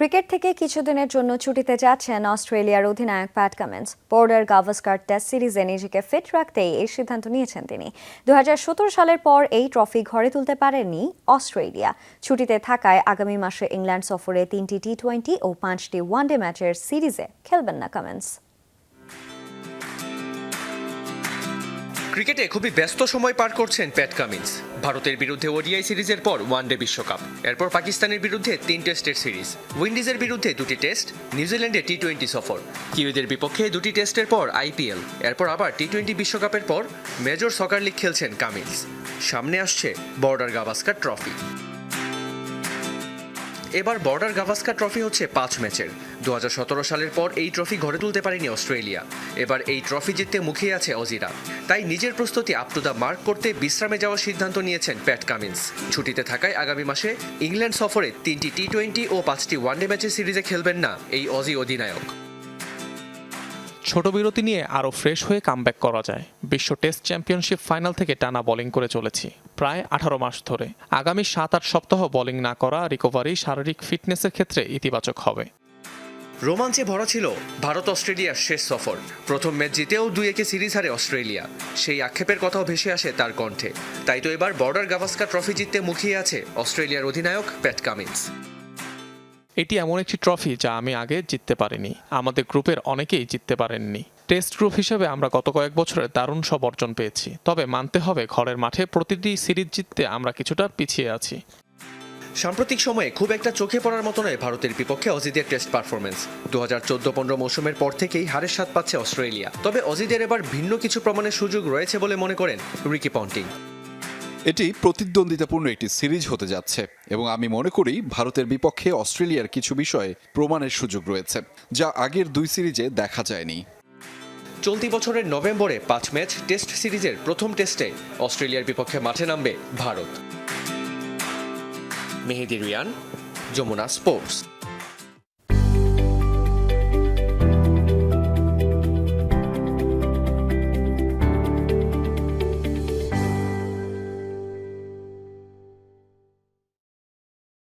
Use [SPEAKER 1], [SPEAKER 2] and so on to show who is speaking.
[SPEAKER 1] Cricket থেকে কিছুদিনের জন্য ছুটিতে যাচ্ছেন অস্ট্রেলিয়ার অধিনায়ক Pat Cummins. Border Gavaskar test সিরিজে নিজেকে ফিট রাখতেই এই সিদ্ধান্ত নিয়েছেন তিনি। দু হাজার সতেরো সালের পর এই ট্রফি ঘরে তুলতে পারেননি অস্ট্রেলিয়া। ছুটিতে থাকায় আগামী মাসে ইংল্যান্ড সফরে তিনটি টি টোয়েন্টি ও পাঁচটি ওয়ানডে ম্যাচের সিরিজে খেলবেন না কামেন্স।
[SPEAKER 2] ক্রিকেটে খুবই ব্যস্ত সময় পার করছেন প্যাট কামিন্স। ভারতের বিরুদ্ধে ওডিআই সিরিজের পর ওয়ান ডে বিশ্বকাপ। এরপর পাকিস্তানের বিরুদ্ধে তিন টেস্টের সিরিজ। উইন্ডিজের বিরুদ্ধে দুটি টেস্ট, নিউজিল্যান্ডে টি টোয়েন্টি সফর। কিউদের বিপক্ষে দুটি টেস্টের পর আইপিএল এরপর আবার টি টোয়েন্টি বিশ্বকাপের পর মেজর সকার লিগ খেলছেন কামিন্স। সামনে আসছে বর্ডার গাভাস্কার ট্রফি। এবার বর্ডার গাভাস্কার ট্রফি হচ্ছে পাঁচ ম্যাচের। দু হাজার সতেরো সালের পর এই ট্রফি ঘরে তুলতে পারেনি অস্ট্রেলিয়া। এবার এই ট্রফি জিততে মুখিয়ে আছে অজিরা। তাই নিজের প্রস্তুতি আপ টু দ্য মার্ক করতে বিশ্রামে যাওয়ার সিদ্ধান্ত নিয়েছেন প্যাট কামিন্স। ছুটিতে থাকায় আগামী মাসে ইংল্যান্ড সফরে তিনটি টি টোয়েন্টি ও পাঁচটি ওয়ানডে ম্যাচের সিরিজে খেলবেন না এই অজি অধিনায়ক।
[SPEAKER 3] ছোট বিরতি নিয়ে আরও ফ্রেশ হয়ে কামব্যাক করা যায়। বিশ্ব টেস্ট চ্যাম্পিয়নশিপ ফাইনাল থেকে টানা বোলিং করে চলেছি, প্রায় আঠারো মাস ধরে। আগামী সাত আট সপ্তাহ বোলিং না করা রিকভারি শারীরিক ফিটনেসের ক্ষেত্রে ইতিবাচক হবে।
[SPEAKER 2] রোমাঞ্চে ভরা ছিল ভারত অস্ট্রেলিয়ার শেষ সফর। প্রথম ম্যাচ জিতেও দুই একে সিরিজ হারে অস্ট্রেলিয়া। সেই আক্ষেপের কথাও ভেসে আসে তার কণ্ঠে। তাই তো এবার বর্ডার গাভাস্কার ট্রফি জিততে মুখিয়ে আছে অস্ট্রেলিয়ার অধিনায়ক প্যাট কামিন্স।
[SPEAKER 3] এটি এমন একটি ট্রফি যা আমি আগে জিততে পারিনি। আমাদের গ্রুপের অনেকেই জিততে পারেননি। টেস্ট গ্রুপ হিসেবে আমরা গত কয়েক বছরে দারুণ সব অর্জন পেয়েছি। তবে মানতে হবে ঘরের মাঠে প্রতিটি সিরিজ জিততে আমরা কিছুটা পিছিয়ে আছি।
[SPEAKER 2] সাম্প্রতিক সময়ে খুব একটা চোখে পড়ার মতো নয় ভারতের বিপক্ষে অজিদের টেস্ট পারফরমেন্স দু হাজার চোদ্দ পনেরো মৌসুমের পর থেকেই হারের স্বাদ পাচ্ছে অস্ট্রেলিয়া। তবে অজিদের এবার ভিন্ন কিছু প্রমাণের সুযোগ রয়েছে বলে মনে করেন রিকি পন্টিং।
[SPEAKER 4] এটি প্রতিদ্বন্দ্বিতাপূর্ণ একটি সিরিজ হতে যাচ্ছে এবং আমি মনে করি ভারতের বিপক্ষে অস্ট্রেলিয়ার কিছু বিষয়ে প্রমাণের সুযোগ রয়েছে, যা আগের দুই সিরিজে দেখা যায়নি।
[SPEAKER 2] চলতি বছরের নভেম্বরে পাঁচ ম্যাচ টেস্ট সিরিজের প্রথম টেস্টে অস্ট্রেলিয়ার বিপক্ষে মাঠে নামবে ভারত। মেহেদি রিয়ান, যমুনা স্পোর্টস।